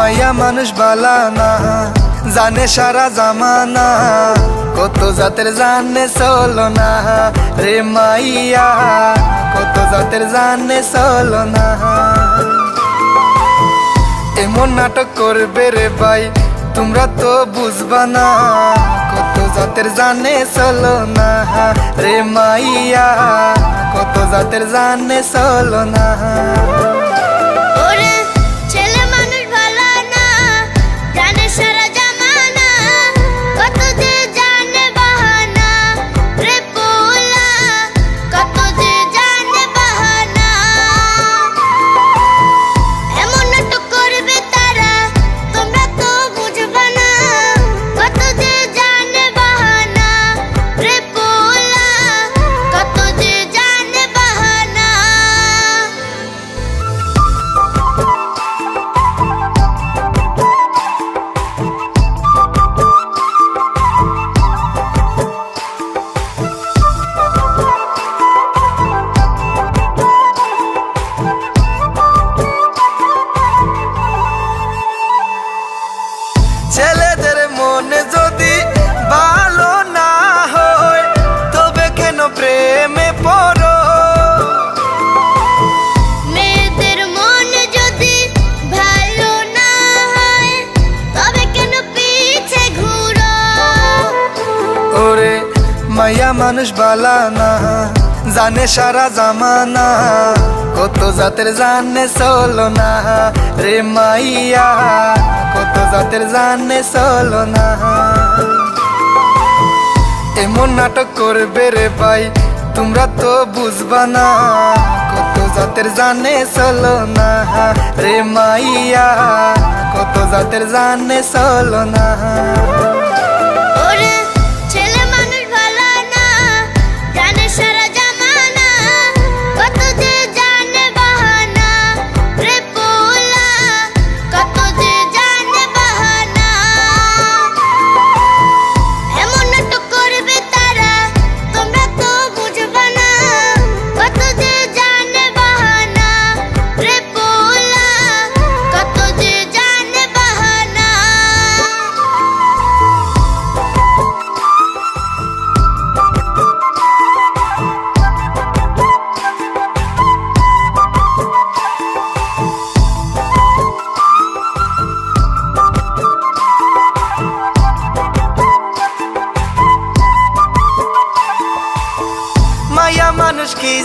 মাইয়া মানুষ বালা না। জানে সারা জামানা, কত জাতের জানে চলো না। রে মাইয়া, কত জাতের জানে চলো না। এমন নাটক করবে রে ভাই, তোমরা তো বুঝবা না। কত জাতের জানে চলো না। রে মাইয়া, কত জাতের জানে চলো না। মানুষ বালা না জানে সারা জামানা, কত জাতের জানে চলো না রে মাইয়া, কত জাতের জানে চলো না এমন নাটক করবে রে ভাই, তোমরা তো বুঝবা না, কত জাতের জানে চলো না রে মাইয়া, কত জাতের জানে চলো না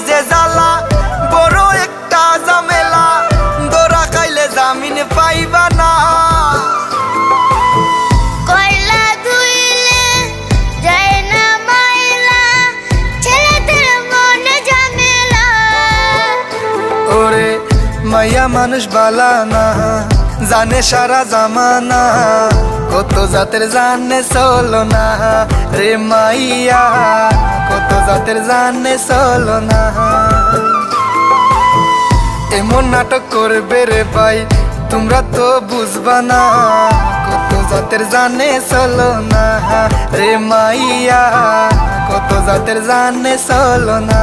যে জ্বালা বড় একটা ঝামেলা। দোরা খাইলে জামিন পাইবা না। মায়া মানুষ বালা না জানে সারা জামানা। কত জাতের জানে চলো না রে মাইয়া। কত জাতের জানে চলো না। এমন নাটক করবে রে ভাই, তোমরা তো বুঝবা না। কত জাতের জানে চলো না। রে মাইয়া, কত জাতের জানে চলো না।